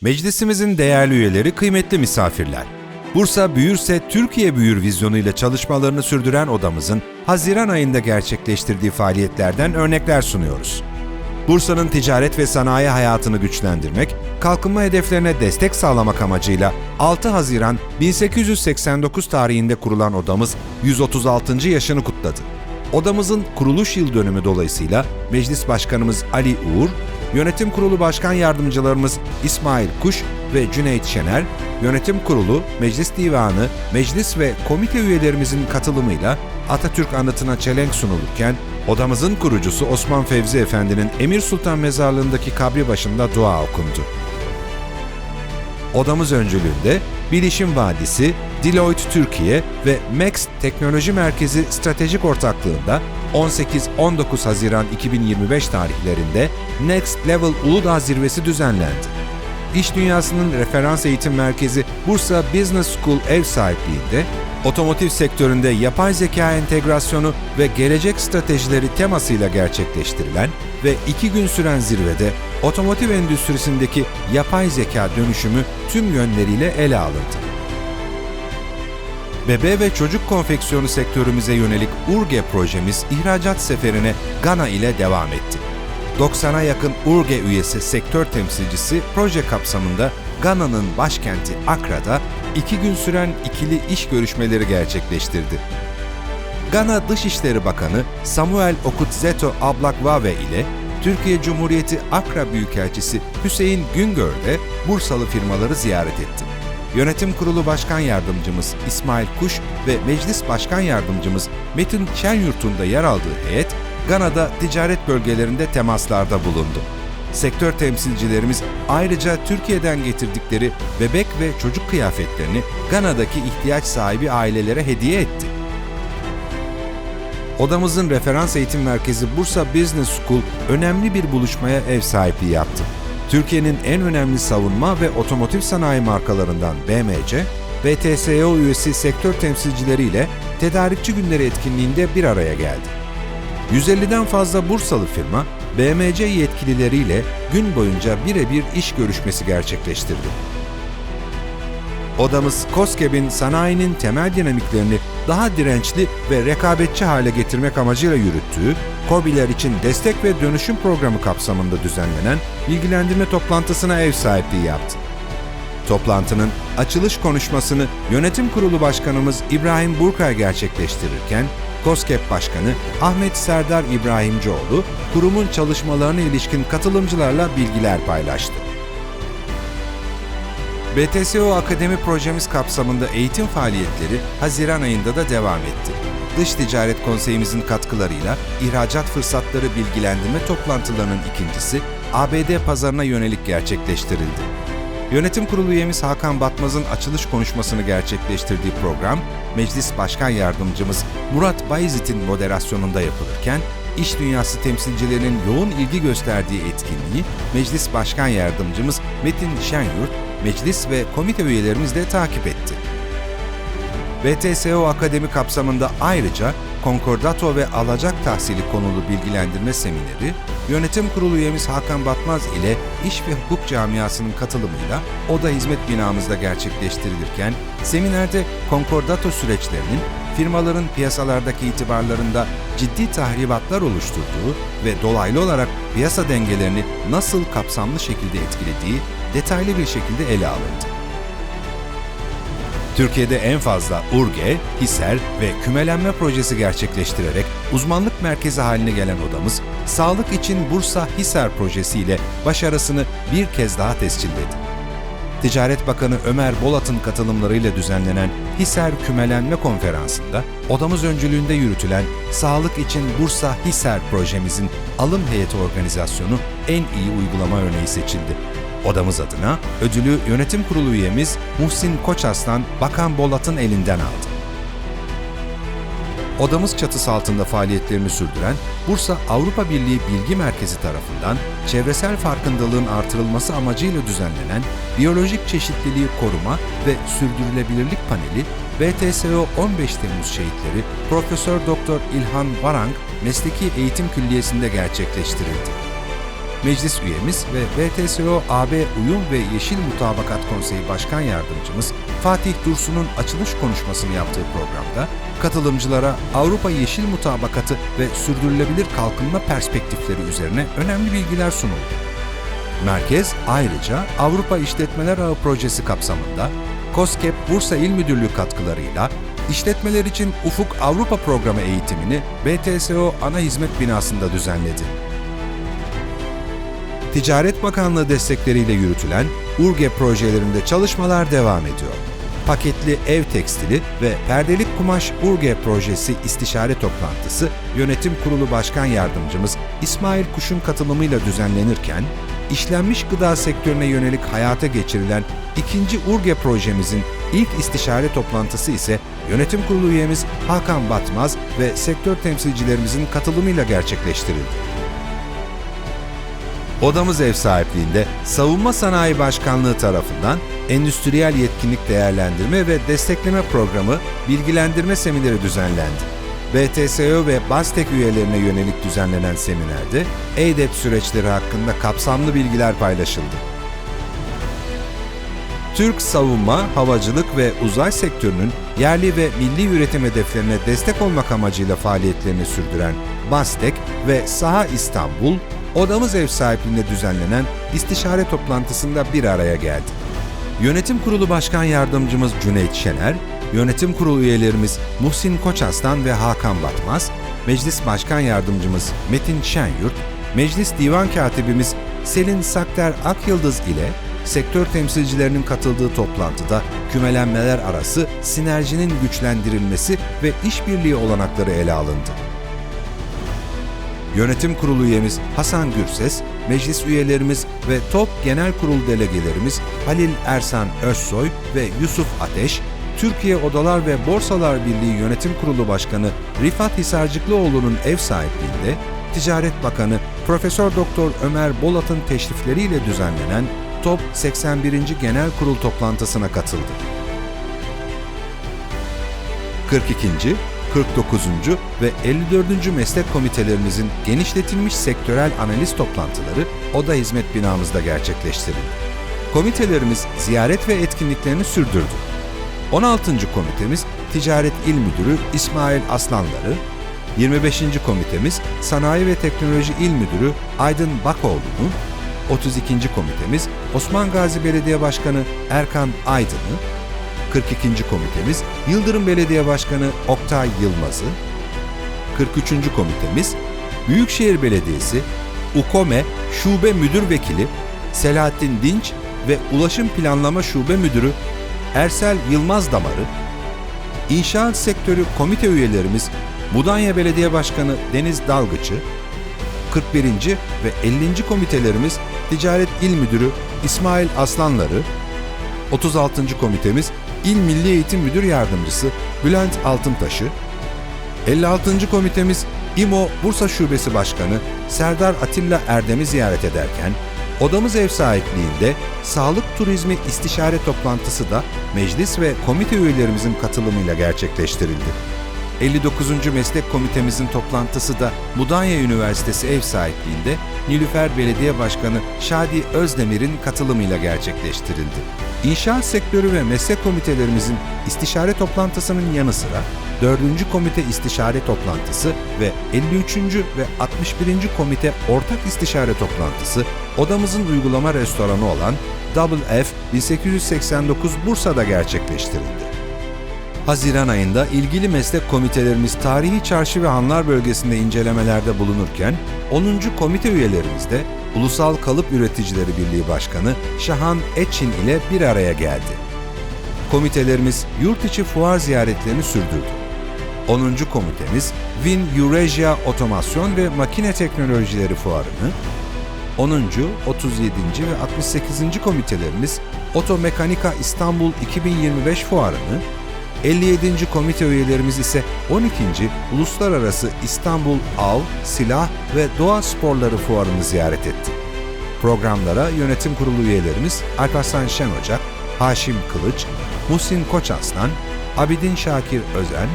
Meclisimizin değerli üyeleri, kıymetli misafirler. Bursa büyürse Türkiye büyür vizyonuyla çalışmalarını sürdüren odamızın Haziran ayında gerçekleştirdiği faaliyetlerden örnekler sunuyoruz. Bursa'nın ticaret ve sanayi hayatını güçlendirmek, kalkınma hedeflerine destek sağlamak amacıyla 6 Haziran 1889 tarihinde kurulan odamız 136. yaşını kutladı. Odamızın kuruluş yıl dönümü dolayısıyla Meclis Başkanımız Ali Uğur, Yönetim Kurulu Başkan Yardımcılarımız İsmail Kuş ve Cüneyt Şener, Yönetim Kurulu, Meclis Divanı, meclis ve komite üyelerimizin katılımıyla Atatürk anıtına çelenk sunulurken, odamızın kurucusu Osman Fevzi Efendi'nin Emir Sultan Mezarlığı'ndaki kabri başında dua okundu. Odamız öncülüğünde Bilişim Vadisi, Deloitte Türkiye ve Max Teknoloji Merkezi Stratejik Ortaklığında 18-19 Haziran 2025 tarihlerinde Next Level Uludağ Zirvesi düzenlendi. İş Dünyası'nın referans eğitim merkezi Bursa Business School ev sahipliğinde otomotiv sektöründe yapay zeka entegrasyonu ve gelecek stratejileri temasıyla gerçekleştirilen ve iki gün süren zirvede otomotiv endüstrisindeki yapay zeka dönüşümü tüm yönleriyle ele alındı. Bebe ve çocuk konfeksiyonu sektörümüze yönelik URGE projemiz ihracat seferine Gana ile devam etti. 90'a yakın URGE üyesi sektör temsilcisi proje kapsamında Gana'nın başkenti Akra'da iki gün süren ikili iş görüşmeleri gerçekleştirdi. Gana Dışişleri Bakanı Samuel Okudzeto Ablakvave ile Türkiye Cumhuriyeti Akra Büyükelçisi Hüseyin Güngör de Bursalı firmaları ziyaret etti. Yönetim Kurulu Başkan Yardımcımız İsmail Kuş ve Meclis Başkan Yardımcımız Metin Şenyurt'un da yer aldığı heyet, Gana'da ticaret bölgelerinde temaslarda bulundu. Sektör temsilcilerimiz ayrıca Türkiye'den getirdikleri bebek ve çocuk kıyafetlerini Gana'daki ihtiyaç sahibi ailelere hediye etti. Odamızın referans eğitim merkezi Bursa Business School önemli bir buluşmaya ev sahipliği yaptı. Türkiye'nin en önemli savunma ve otomotiv sanayi markalarından BMC, BTSO üyesi sektör temsilcileriyle tedarikçi günleri etkinliğinde bir araya geldi. 150'den fazla Bursalı firma, BMC yetkilileriyle gün boyunca birebir iş görüşmesi gerçekleştirdi. Odamız COSGAP'in sanayinin temel dinamiklerini daha dirençli ve rekabetçi hale getirmek amacıyla yürüttüğü, COBİ'ler için destek ve dönüşüm programı kapsamında düzenlenen bilgilendirme toplantısına ev sahipliği yaptı. Toplantının açılış konuşmasını Yönetim Kurulu Başkanımız İbrahim Burkay gerçekleştirirken, COSGAP Başkanı Ahmet Serdar İbrahimcioğlu, kurumun çalışmalarına ilişkin katılımcılarla bilgiler paylaştı. BTSO Akademi projemiz kapsamında eğitim faaliyetleri Haziran ayında da devam etti. Dış Ticaret Konseyimizin katkılarıyla ihracat fırsatları bilgilendirme toplantılarının ikincisi ABD pazarına yönelik gerçekleştirildi. Yönetim Kurulu üyemiz Hakan Batmaz'ın açılış konuşmasını gerçekleştirdiği program, Meclis Başkan Yardımcımız Murat Bayezid'in moderasyonunda yapılırken, iş dünyası temsilcilerinin yoğun ilgi gösterdiği etkinliği Meclis Başkan Yardımcımız Metin Şenyurt, meclis ve komite üyelerimiz de takip etti. BTSO Akademi kapsamında ayrıca konkordato ve alacak tahsili konulu bilgilendirme semineri, Yönetim Kurulu üyemiz Hakan Batmaz ile İş ve Hukuk Camiası'nın katılımıyla Oda Hizmet binamızda gerçekleştirilirken, seminerde konkordato süreçlerinin firmaların piyasalardaki itibarlarında ciddi tahribatlar oluşturduğu ve dolaylı olarak piyasa dengelerini nasıl kapsamlı şekilde etkilediği detaylı bir şekilde ele alındı. Türkiye'de en fazla URGE, HİSER ve kümelenme projesi gerçekleştirerek uzmanlık merkezi haline gelen odamız, sağlık için Bursa HİSER projesiyle başarısını bir kez daha tescilledi. Ticaret Bakanı Ömer Bolat'ın katılımlarıyla düzenlenen HİSER Kümelenme Konferansı'nda odamız öncülüğünde yürütülen Sağlık için Bursa HİSER projemizin alım heyeti organizasyonu en iyi uygulama örneği seçildi. Odamız adına ödülü yönetim kurulu üyemiz Muhsin Koçaslan Bakan Bolat'ın elinden aldı. Odamız çatısı altında faaliyetlerini sürdüren Bursa Avrupa Birliği Bilgi Merkezi tarafından çevresel farkındalığın artırılması amacıyla düzenlenen Biyolojik Çeşitliliği Koruma ve Sürdürülebilirlik Paneli BTSO 15 Temmuz şehitleri Profesör Doktor İlhan Varang Mesleki Eğitim Külliyesi'nde gerçekleştirildi. Meclis üyemiz ve VTSO AB Uyum ve Yeşil Mutabakat Konseyi Başkan Yardımcımız Fatih Dursun'un açılış konuşmasını yaptığı programda katılımcılara Avrupa Yeşil Mutabakatı ve sürdürülebilir kalkınma perspektifleri üzerine önemli bilgiler sunuldu. Merkez ayrıca Avrupa İşletmeler Ağı projesi kapsamında COSGAP Bursa İl Müdürlüğü katkılarıyla işletmeler için Ufuk Avrupa Programı eğitimini BTSO ana hizmet binasında düzenledi. Ticaret Bakanlığı destekleriyle yürütülen URGE projelerinde çalışmalar devam ediyor. Paketli ev tekstili ve perdelik kumaş URGE projesi istişare toplantısı Yönetim Kurulu Başkan Yardımcımız İsmail Kuş'un katılımıyla düzenlenirken, işlenmiş gıda sektörüne yönelik hayata geçirilen ikinci URGE projemizin ilk istişare toplantısı ise Yönetim Kurulu üyemiz Hakan Batmaz ve sektör temsilcilerimizin katılımıyla gerçekleştirildi. Odamız ev sahipliğinde Savunma Sanayi Başkanlığı tarafından Endüstriyel Yetkinlik Değerlendirme ve Destekleme Programı bilgilendirme semineri düzenlendi. BTSO ve BASTEK üyelerine yönelik düzenlenen seminerde EDEP süreçleri hakkında kapsamlı bilgiler paylaşıldı. Türk savunma, havacılık ve uzay sektörünün yerli ve milli üretim hedeflerine destek olmak amacıyla faaliyetlerini sürdüren BASTEK ve Saha İstanbul, Odamız ev sahipliğinde düzenlenen istişare toplantısında bir araya geldi. Yönetim Kurulu Başkan Yardımcımız Cüneyt Şener, Yönetim Kurulu üyelerimiz Muhsin Koçaslan ve Hakan Batmaz, Meclis Başkan Yardımcımız Metin Şenyurt, Meclis Divan Katibimiz Selin Sakter Akyıldız ile sektör temsilcilerinin katıldığı toplantıda kümelenmeler arası sinerjinin güçlendirilmesi ve işbirliği olanakları ele alındı. Yönetim Kurulu üyemiz Hasan Gürses, meclis üyelerimiz ve TOP Genel Kurul delegelerimiz Halil Ersan Özsoy ve Yusuf Ateş, Türkiye Odalar ve Borsalar Birliği Yönetim Kurulu Başkanı Rifat Hisarcıklıoğlu'nun ev sahipliğinde Ticaret Bakanı Profesör Doktor Ömer Bolat'ın teşrifleriyle düzenlenen TOP 81. Genel Kurul toplantısına katıldı. 42. 49. ve 54. meslek komitelerimizin genişletilmiş sektörel analiz toplantıları Oda Hizmet binamızda gerçekleştirildi. Komitelerimiz ziyaret ve etkinliklerini sürdürdü. 16. komitemiz Ticaret İl Müdürü İsmail Aslanları, 25. komitemiz Sanayi ve Teknoloji İl Müdürü Aydın Bakoğlu'nu, 32. komitemiz Osman Gazi Belediye Başkanı Erkan Aydın'ı, 42. komitemiz Yıldırım Belediye Başkanı Oktay Yılmaz'ı, 43. komitemiz Büyükşehir Belediyesi UKOME Şube Müdür Vekili Selahattin Dinç ve Ulaşım Planlama Şube Müdürü Ersel Yılmaz Damarı, İnşaat Sektörü Komite üyelerimiz Mudanya Belediye Başkanı Deniz Dalgıçı, 41. ve 50. komitelerimiz Ticaret İl Müdürü İsmail Aslanları, 36. komitemiz İl Milli Eğitim Müdür Yardımcısı Bülent Altıntaş'ı, 56. komitemiz İMO Bursa Şubesi Başkanı Serdar Atilla Erdem'i ziyaret ederken, Odamız ev sahipliğinde sağlık turizmi istişare toplantısı da meclis ve komite üyelerimizin katılımıyla gerçekleştirildi. 59. Meslek Komitemizin toplantısı da Mudanya Üniversitesi ev sahipliğinde Nilüfer Belediye Başkanı Şadi Özdemir'in katılımıyla gerçekleştirildi. İnşaat sektörü ve meslek komitelerimizin istişare toplantısının yanı sıra 4. Komite İstişare Toplantısı ve 53. ve 61. Komite Ortak İstişare Toplantısı odamızın uygulama restoranı olan Double F 1889 Bursa'da gerçekleştirildi. Haziran ayında ilgili meslek komitelerimiz tarihi çarşı ve hanlar bölgesinde incelemelerde bulunurken 10. komite üyelerimiz de Ulusal Kalıp Üreticileri Birliği Başkanı Şahan Etçin ile bir araya geldi. Komitelerimiz yurt içi fuar ziyaretlerini sürdürdü. 10. komitemiz Win Eurasia Otomasyon ve Makine Teknolojileri Fuarı'nı, 10. 37. ve 68. komitelerimiz Otomekanika İstanbul 2025 Fuarı'nı, 57. komite üyelerimiz ise 12. Uluslararası İstanbul Av, Silah ve Doğa Sporları Fuarı'nı ziyaret etti. Programlara yönetim kurulu üyelerimiz Alparslan Şen Ocak, Haşim Kılıç, Muhsin Koçaslan, Abidin Şakir Özen,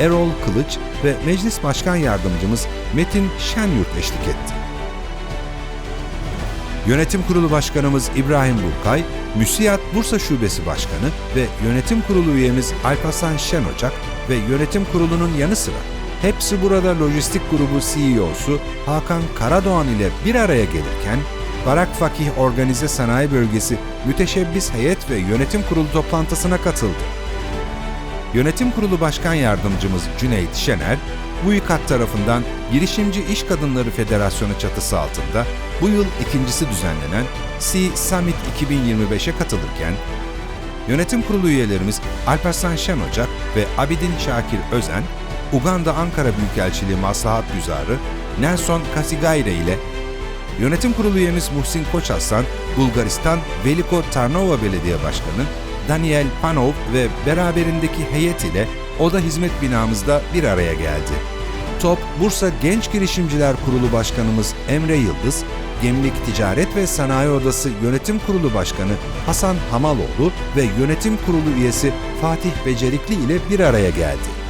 Erol Kılıç ve Meclis Başkan Yardımcımız Metin Şenyurt eşlik etti. Yönetim Kurulu Başkanımız İbrahim Burkay, MÜSİAD Bursa Şubesi Başkanı ve Yönetim Kurulu üyemiz Alparslan Şen Ocak ve Yönetim Kurulu'nun yanı sıra Hepsi Burada Lojistik Grubu CEO'su Hakan Karadoğan ile bir araya gelirken, Barak Fakih Organize Sanayi Bölgesi Müteşebbis Heyet ve Yönetim Kurulu toplantısına katıldı. Yönetim Kurulu Başkan Yardımcımız Cüneyt Şener, bu İKAD tarafından Girişimci İş Kadınları Federasyonu çatısı altında bu yıl ikincisi düzenlenen C Summit 2025'e katılırken, Yönetim Kurulu üyelerimiz Alparslan Şen Ocak ve Abidin Şakir Özen, Uganda Ankara Büyükelçiliği Maslahat Güzarı Nelson Kasigayre ile Yönetim Kurulu üyemiz Muhsin Koçaslan, Bulgaristan Veliko Tarnova Belediye Başkanı Daniel Panov ve beraberindeki heyet ile Oda Hizmet binamızda bir araya geldi. Top, Bursa Genç Girişimciler Kurulu Başkanımız Emre Yıldız, Gemlik Ticaret ve Sanayi Odası Yönetim Kurulu Başkanı Hasan Hamaloğlu ve Yönetim Kurulu üyesi Fatih Becerikli ile bir araya geldi.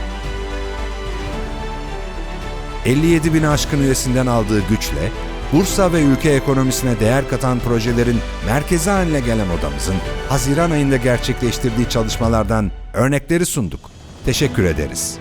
57 bin aşkın üyesinden aldığı güçle Bursa ve ülke ekonomisine değer katan projelerin merkezi haline gelen odamızın Haziran ayında gerçekleştirdiği çalışmalardan örnekleri sunduk. Teşekkür ederiz.